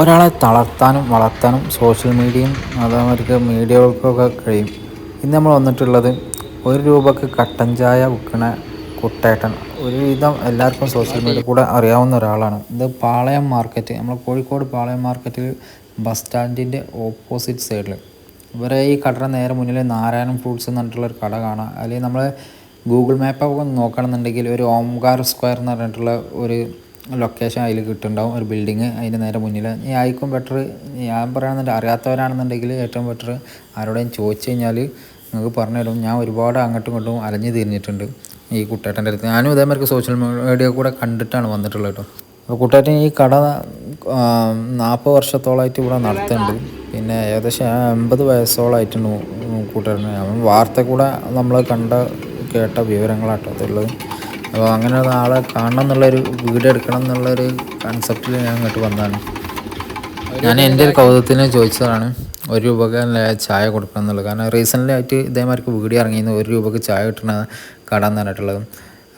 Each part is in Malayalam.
ഒരാളെ തളർത്താനും വളർത്താനും സോഷ്യൽ മീഡിയയും അതേമാതിരി മീഡിയകൾക്കൊക്കെ കഴിയും. ഇന്ന് നമ്മൾ വന്നിട്ടുള്ളത് ഒരു രൂപക്ക് കട്ടൻ ചായ വിൽക്കണ കുട്ടേട്ടൻ. ഒരുവിധം എല്ലാവർക്കും സോഷ്യൽ മീഡിയ കൂടെ അറിയാവുന്ന ഒരാളാണ്. ഇത് പാളയം മാർക്കറ്റ് നമ്മൾ കോഴിക്കോട് പാളയം മാർക്കറ്റിൽ ബസ് സ്റ്റാൻഡിന്റെ ഓപ്പോസിറ്റ് സൈഡിൽ ഇവരെ ഈ കടയുടെ നേരെ മുന്നിൽ നാരായണൻ ഫ്രൂട്ട്സ് എന്ന് പറഞ്ഞിട്ടുള്ള ഒരു കട കാണാം. അല്ലെങ്കിൽ നമ്മൾ ഗൂഗിൾ മാപ്പൊക്കെ നോക്കണമെന്നുണ്ടെങ്കിൽ ഒരു ഓംകാർ സ്ക്വയർ എന്ന് പറഞ്ഞിട്ടുള്ള ഒരു ലൊക്കേഷൻ അതിൽ കിട്ടുന്നുണ്ടാവും. ഒരു ബിൽഡിങ് അതിന്റെ നേരെ മുന്നിൽ ആയിക്കും ബെറ്റർ ഞാൻ പറയുകയാണെന്നുണ്ടെങ്കിൽ അറിയാത്തവരാണെന്നുണ്ടെങ്കിൽ ഏറ്റവും ബെറ്റർ ആരോടെയും ചോദിച്ചു കഴിഞ്ഞാൽ നിങ്ങൾക്ക് പറഞ്ഞു തരും. ഞാൻ ഒരുപാട് അങ്ങോട്ടും ഇങ്ങോട്ടും അലഞ്ഞു തിരിഞ്ഞിട്ടുണ്ട് ഈ കുട്ടേട്ടന്റെ അടുത്ത്. ഞാനും ഇതേമാതിരി സോഷ്യൽ മീഡിയ കൂടെ കണ്ടിട്ടാണ് വന്നിട്ടുള്ളത് കേട്ടോ. അപ്പോൾ കുട്ടേട്ടൻ ഈ കട നാൽപ്പത് വർഷത്തോളമായിട്ട് ഇവിടെ നടത്തുന്നുണ്ട്. പിന്നെ ഏകദേശം എൺപത് വയസ്സോളമായിട്ടുണ്ട് കൂട്ടുകാരന് അവൻ വാർത്ത കൂടെ നമ്മൾ കണ്ട കേട്ട വിവരങ്ങളാട്ടോ അതുള്ളത് അപ്പോൾ അങ്ങനെ ആളെ കാണണം എന്നുള്ളൊരു വീട് എടുക്കണം എന്നുള്ളൊരു കൺസെപ്റ്റിൽ ഞാൻ അങ്ങോട്ട് വന്നതാണ്. ഞാൻ എന്റെ ഒരു കൗതുകത്തിന് ചോദിച്ചതാണ് ഒരു രൂപക്ക് ചായ കൊടുക്കണം എന്നുള്ളത്. കാരണം റീസെന്റ്ലി ആയിട്ട് ഇതേമാതിരി വീഡിയോ ഇറങ്ങിയിരുന്നു ഒരു രൂപക്ക് ചായ കിട്ടണ കട എന്ന് പറഞ്ഞിട്ടുള്ളത്.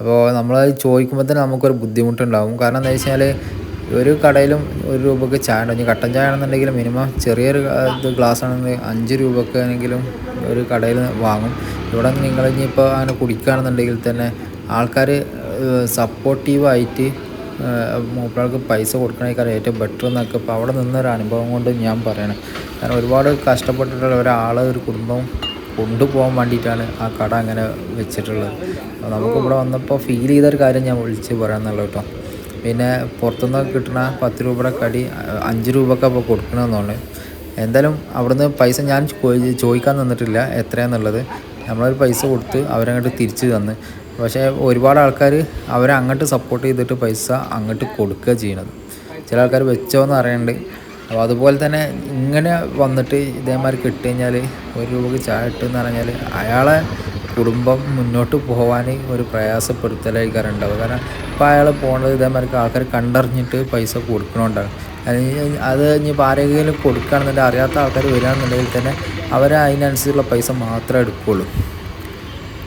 അപ്പോൾ നമ്മൾ ചോദിക്കുമ്പോൾ തന്നെ നമുക്കൊരു ബുദ്ധിമുട്ടുണ്ടാവും. കാരണം എന്താ വെച്ചാൽ ഒരു കടയിലും ഒരു രൂപക്ക് ചായ ഉണ്ടാവും കട്ടൻ ചായ ആണെന്നുണ്ടെങ്കിൽ മിനിമം ചെറിയൊരു ഇത് ഗ്ലാസ് ആണെങ്കിൽ അഞ്ച് രൂപക്ക് ആണെങ്കിലും ഒരു കടയിൽ വാങ്ങും. ഇവിടെ നിങ്ങൾ ഇനിയിപ്പോൾ അങ്ങനെ കുടിക്കുകയാണെന്നുണ്ടെങ്കിൽ തന്നെ ആൾക്കാർ സപ്പോർട്ടീവായിട്ട് മൂപ്പാൾക്ക് പൈസ കൊടുക്കണേക്കാൾ ഏറ്റവും ബെറ്റർ എന്നൊക്കെ ഇപ്പോൾ അവിടെ നിന്നൊരു അനുഭവം കൊണ്ട് ഞാൻ പറയണം. കാരണം ഒരുപാട് കഷ്ടപ്പെട്ടിട്ടുള്ള ഒരാൾ ഒരു കുടുംബം കൊണ്ടുപോകാൻ വേണ്ടിയിട്ടാണ് ആ കട അങ്ങനെ വെച്ചിട്ടുള്ളത്. നമുക്ക് ഇവിടെ വന്നപ്പോൾ ഫീൽ ചെയ്തൊരു കാര്യം ഞാൻ വിളിച്ച് പറയാമെന്നുള്ളൂ കേട്ടോ. പിന്നെ പുറത്തുനിന്ന് കിട്ടുന്ന പത്ത് രൂപയുടെ കടി അഞ്ച് രൂപക്ക് അപ്പോൾ കൊടുക്കണമെന്നുണ്ട് എന്തായാലും അവിടുന്ന് പൈസ ഞാൻ ചോദിക്കാൻ നിന്നിട്ടില്ല എത്രയാണെന്നുള്ളത് നമ്മളൊരു പൈസ കൊടുത്ത് അവരങ്ങോട്ട് തിരിച്ച് തന്ന്. പക്ഷേ ഒരുപാട് ആൾക്കാർ അവരെ അങ്ങോട്ട് സപ്പോർട്ട് ചെയ്തിട്ട് പൈസ അങ്ങോട്ട് കൊടുക്കുക ചെയ്യണത് ചില ആൾക്കാർ വെച്ചോ എന്ന് അറിയണ്ട് അപ്പോൾ അതുപോലെ തന്നെ ഇങ്ങനെ വന്നിട്ട് ഇതേമാതിരി കിട്ടുകഴിഞ്ഞാൽ ഒരു രൂപക്ക് ചായ ഇട്ടെന്ന് പറഞ്ഞാൽ അയാളെ കുടുംബം മുന്നോട്ട് പോകാൻ ഒരു പ്രയാസപ്പെടുത്തലായിരിക്കും ഉണ്ടാവും കാരണം ഇപ്പോൾ അയാൾ പോകേണ്ടത് ഇതേമാതിരി ആൾക്കാർ കണ്ടറിഞ്ഞിട്ട് പൈസ കൊടുക്കണോണ്ടാണ്. അത് ഇനിയിപ്പോൾ ആരെങ്കിലും കൊടുക്കുകയാണെന്നുണ്ടെങ്കിൽ അറിയാത്ത ആൾക്കാർ വരികയാണെന്നുണ്ടെങ്കിൽ തന്നെ അവർ അതിനനുസരിച്ചുള്ള പൈസ മാത്രമേ എടുക്കുകയുള്ളൂ.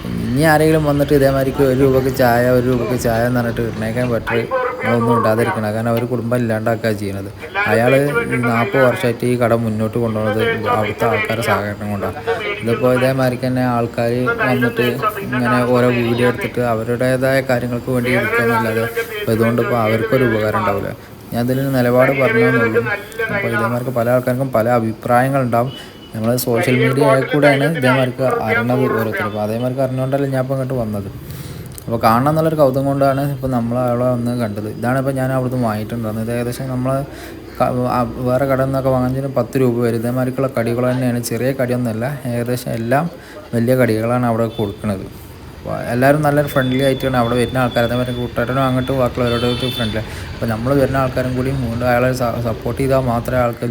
ഇനി ആരെങ്കിലും വന്നിട്ട് ഇതേമാതിരിക്ക് ഒരു രൂപക്ക് ചായ ഒരു രൂപക്ക് ചായ എന്ന് പറഞ്ഞിട്ട് ഇട്ടേക്കാൻ ബെറ്റർ നമ്മളൊന്നും ഉണ്ടാതിരിക്കണം കാരണം അവർ കുടുംബം ഇല്ലാണ്ടാക്കുക ചെയ്യുന്നത് അയാൾ നാൽപ്പത് വർഷമായിട്ട് ഈ കട മുന്നോട്ട് കൊണ്ടുപോകുന്നത് അവിടുത്തെ ആൾക്കാരുടെ സഹകരണം കൊണ്ടാണ്. ഇതിപ്പോൾ ഇതേമാതിരിക്ക് തന്നെ ആൾക്കാർ വന്നിട്ട് ഇങ്ങനെ ഓരോ വീഡിയോ എടുത്തിട്ട് അവരുടേതായ കാര്യങ്ങൾക്ക് വേണ്ടി എടുക്കുകയെന്നല്ലാതെ അപ്പോൾ ഇതുകൊണ്ട് ഇപ്പോൾ അവർക്കൊരു ഉപകാരം ഉണ്ടാവില്ല. ഞാൻ ഇതിൽ നിലപാട് പറഞ്ഞു അപ്പോൾ ഇതേമാർക്ക് പല ആൾക്കാർക്കും പല അഭിപ്രായങ്ങളുണ്ടാവും നമ്മൾ സോഷ്യൽ മീഡിയ കൂടെയാണ് ഇതേമാർക്ക് അറിയണത് ഓരോരുത്തർ. അപ്പോൾ അതേമാർക്ക് അറിഞ്ഞുകൊണ്ടല്ലേ ഞാൻ ഇപ്പോൾ ഇങ്ങോട്ട് വന്നത്. അപ്പോൾ കാണണം എന്നുള്ളൊരു കൗതുകം കൊണ്ടാണ് ഇപ്പോൾ നമ്മൾ അവളെ വന്ന് കണ്ടത്. ഇതാണ് ഇപ്പോൾ ഞാൻ അവിടുന്ന് വാങ്ങിയിട്ടുണ്ടായിരുന്നത്. ഇത് ഏകദേശം നമ്മൾ വേറെ കടയിൽ നിന്നൊക്കെ വാങ്ങുന്നതിന് പത്ത് രൂപ വരും. ഇതേമാതിരിക്കുള്ള കടികൾ തന്നെയാണ്. ചെറിയ കടിയൊന്നുമല്ല. ഏകദേശം എല്ലാം വലിയ കടികളാണ് അവിടെ കൊടുക്കുന്നത് അപ്പോൾ എല്ലാവരും നല്ലൊരു ഫ്രണ്ട്ലി ആയിട്ടാണ് അവിടെ വരുന്ന ആൾക്കാർ അതേമാതിരി കൂട്ടുകാരനും അങ്ങോട്ട് ബാക്കിയുള്ളവരോട് ഫ്രണ്ട്ലി അപ്പോൾ നമ്മൾ വരുന്ന ആൾക്കാരും കൂടി മൂന്ന് അയാളെ സപ്പോർട്ട് ചെയ്താൽ മാത്രമേ ആൾക്കാർ